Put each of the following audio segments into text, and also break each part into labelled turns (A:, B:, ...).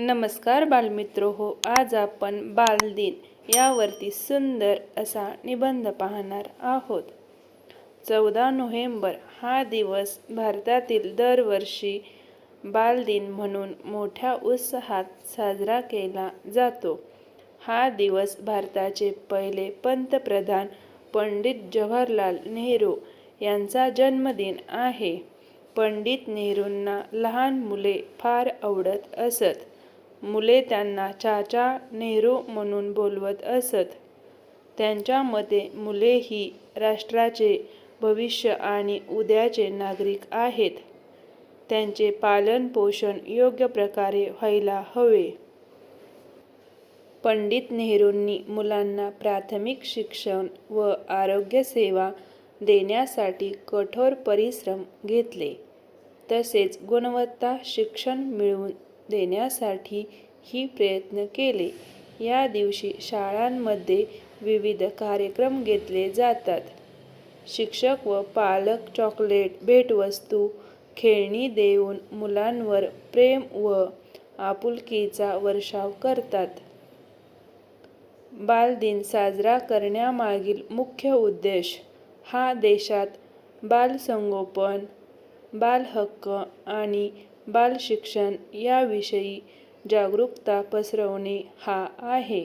A: नमस्कार बालमित्रो हो आज आपण बालदिन यावरती सुंदर असा निबंध पाहणार आहोत. चौदा नोव्हेंबर हा दिवस भारतातील दरवर्षी बालदिन म्हणून मोठ्या उत्साहात साजरा केला जातो. हा दिवस भारताचे पहिले पंतप्रधान पंडित जवाहरलाल नेहरू यांचा जन्मदिन आहे. पंडित नेहरूंना लहान मुले फार आवडत असत. मुले त्यांना चाचा नेहरू म्हणून बोलवत असत. त्यांच्या मते मुले ही राष्ट्राचे भविष्य आणि उद्याचे नागरिक आहेत. त्यांचे पालन पोषण योग्य प्रकारे व्हायला हवे. पंडित नेहरूंनी मुलांना प्राथमिक शिक्षण व आरोग्यसेवा देण्यासाठी कठोर परिश्रम घेतले. तसेच गुणवत्ता शिक्षण मिळवून देण्यासाठी ही प्रयत्न केले. या दिवशी शाळांमध्ये विविध कार्यक्रम घेतले जातात. शिक्षक व पालक चॉकलेट भेटवस्तू खेळणी देऊन मुलांवर प्रेम व आपुलकीचा वर्षाव करतात. बालदिन साजरा करण्यामागील मुख्य उद्देश हा देशात बालसंगोपन बालहक्क आणि बालशिक्षण याविषयी जागरूकता पसरवणे हा आहे.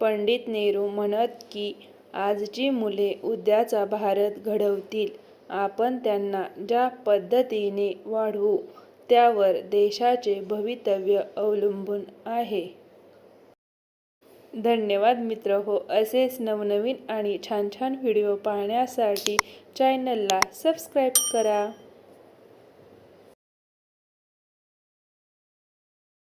A: पंडित नेहरू म्हणत की आजची मुले उद्याचा भारत घडवतील. आपण त्यांना ज्या पद्धतीने वाढवू त्यावर देशाचे भवितव्य अवलंबून आहे. धन्यवाद मित्र. हो असेच नवनवीन आणि छान छान व्हिडिओ पाहण्यासाठी चॅनलला सबस्क्राईब करा.